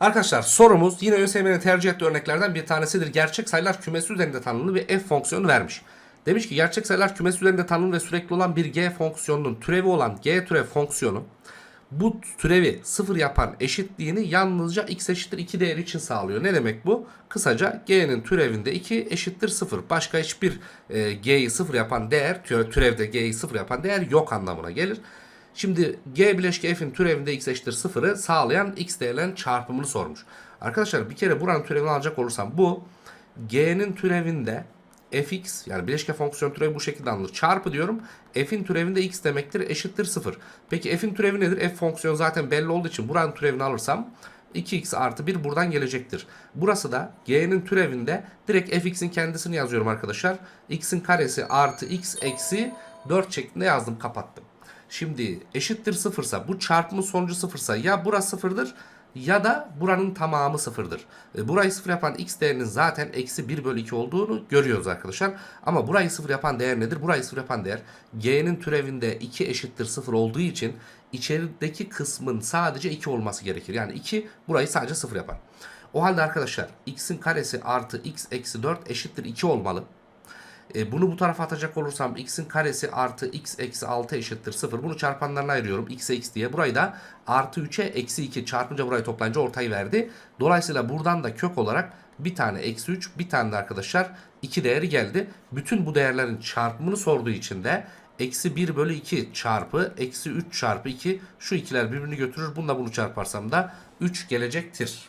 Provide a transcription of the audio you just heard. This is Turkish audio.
Arkadaşlar sorumuz yine ÖSYM'nin tercih ettiği örneklerden bir tanesidir. Gerçek sayılar kümesi üzerinde tanımlı bir f fonksiyonu vermiş. Demiş ki gerçek sayılar kümesi üzerinde tanımlı ve sürekli olan bir g fonksiyonunun türevi olan g türev fonksiyonu bu türevi sıfır yapan eşitliğini yalnızca x eşittir 2 değeri için sağlıyor. Ne demek bu? Kısaca g'nin türevinde 2 eşittir 0. Başka hiçbir e, g'yi sıfır yapan değer, türe- türevde g'yi sıfır yapan değer yok anlamına gelir. Şimdi g bileşke f'in türevinde x eşittir 0'ı sağlayan x değerlerin çarpımını sormuş. Arkadaşlar bir kere buranın türevini alacak olursam bu g'nin türevinde fx yani bileşke fonksiyon türevi bu şekilde alınır. Çarpı diyorum. F'in türevinde x demektir eşittir 0. Peki f'in türevi nedir? F fonksiyonu zaten belli olduğu için buranın türevini alırsam 2x artı 1 buradan gelecektir. Burası da g'nin türevinde direkt fx'in kendisini yazıyorum arkadaşlar. x'in karesi artı x eksi 4 şeklinde yazdım kapattım. Şimdi eşittir sıfırsa bu çarpımın sonucu sıfırsa ya burası sıfırdır ya da buranın tamamı sıfırdır. E, burayı sıfır yapan x değerinin zaten eksi 1 bölü 2 olduğunu görüyoruz arkadaşlar. Ama burayı sıfır yapan değer nedir? Burayı sıfır yapan değer g'nin türevinde 2 eşittir sıfır olduğu için içerideki kısmın sadece 2 olması gerekir. Yani 2 burayı sadece sıfır yapar. O halde arkadaşlar x'in karesi artı x eksi 4 eşittir 2 olmalı. E, bunu bu tarafa atacak olursam x'in karesi artı x eksi 6 eşittir 0. Bunu çarpanlarına ayırıyorum. x'e x diye. Burayı da artı 3'e eksi 2 çarpınca burayı toplayınca ortayı verdi. Dolayısıyla buradan da kök olarak bir tane eksi 3 bir tane de arkadaşlar 2 değeri geldi. Bütün bu değerlerin çarpımını sorduğu için de eksi 1 bölü 2 çarpı eksi 3 çarpı 2 şu ikiler birbirini götürür. Bununla bunu çarparsam da 3 gelecektir.